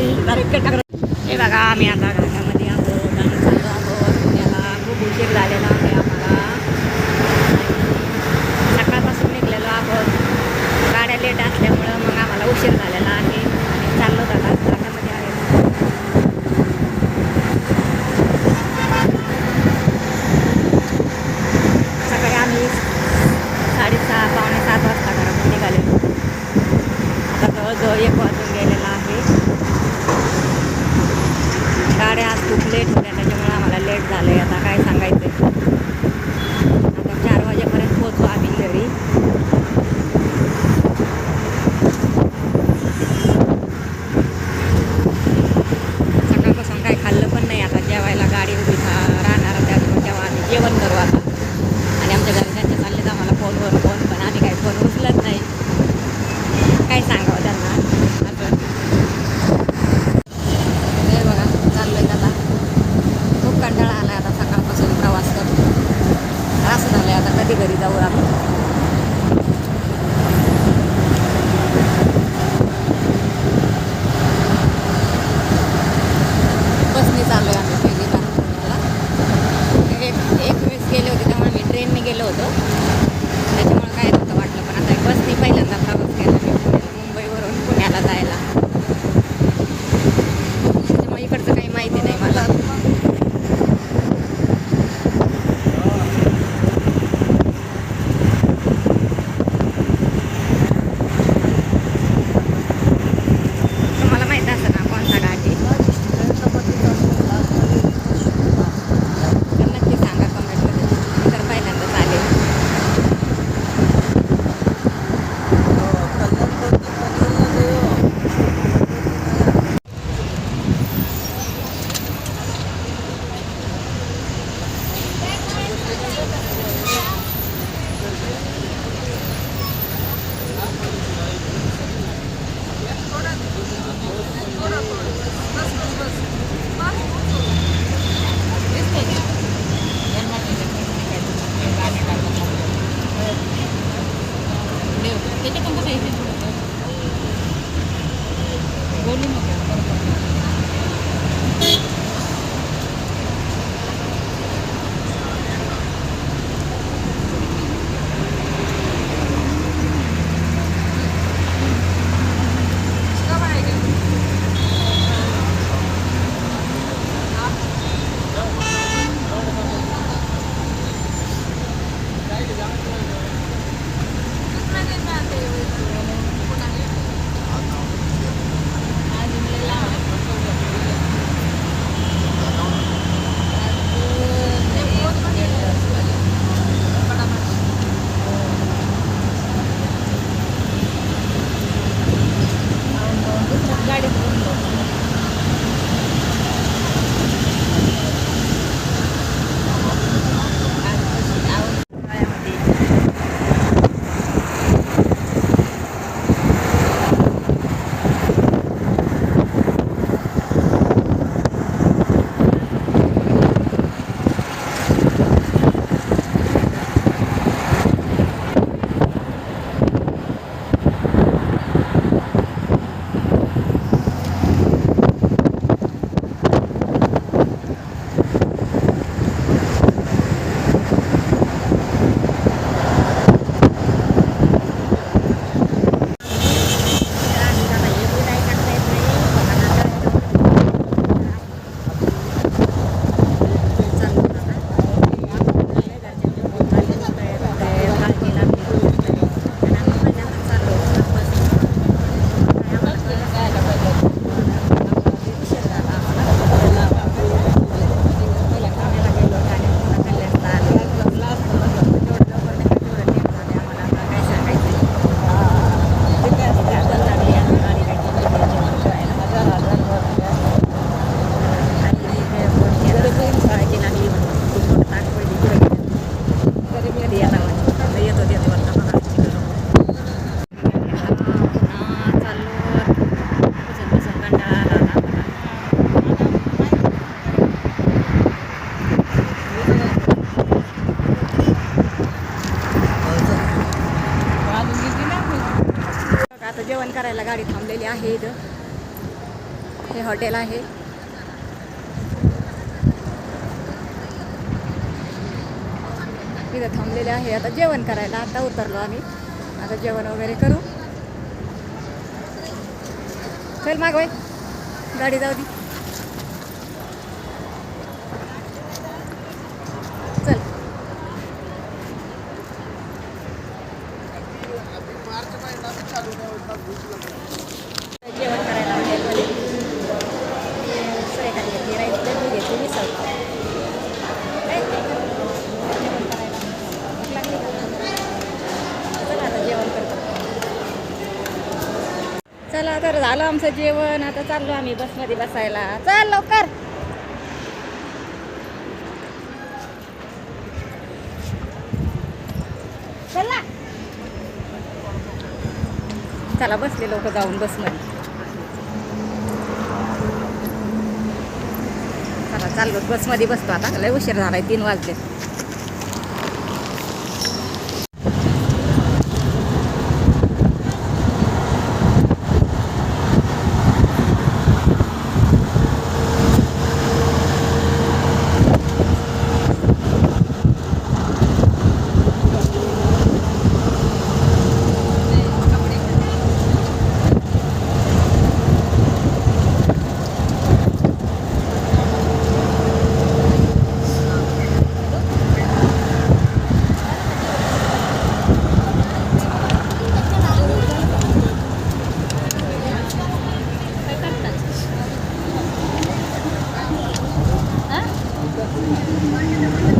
हे बघा आम्ही आता घरामध्ये आहोत आणि चाललो आहोत. त्याला खूप उशीर झालेला आहे आम्हाला. सकाळपासून निघलेलो आहोत. गाड्या लेट असल्यामुळं मग आम्हाला उशीर झालेला आहे. आणि चाललो दादा घरामध्ये आहे. सकाळी आम्ही साडेसहा पावणे सात वाजता घरातून निघालेलो. आता जवळजवळ एक वाजता Dito kang kasaysin. Gawin mo ka. Parang जेवण करायला गाडी थांबलेली आहे इथं हे हॉटेल आहे. इथं थांबलेले आहे. आता जेवण करायला आता उतरलो आम्ही. आता जेवण वगैरे करू. चल मागवाय गाडी जाऊ दी. तर झालं आमचं जेवण. आता चाललो आम्ही बसमध्ये बसायला. चल लवकर. चला. चला बसले लोक जाऊन बसमध्ये. चला चाललो. बसमध्ये बसतो आता. लय उशीर झालाय तीन वाजले. 気になる。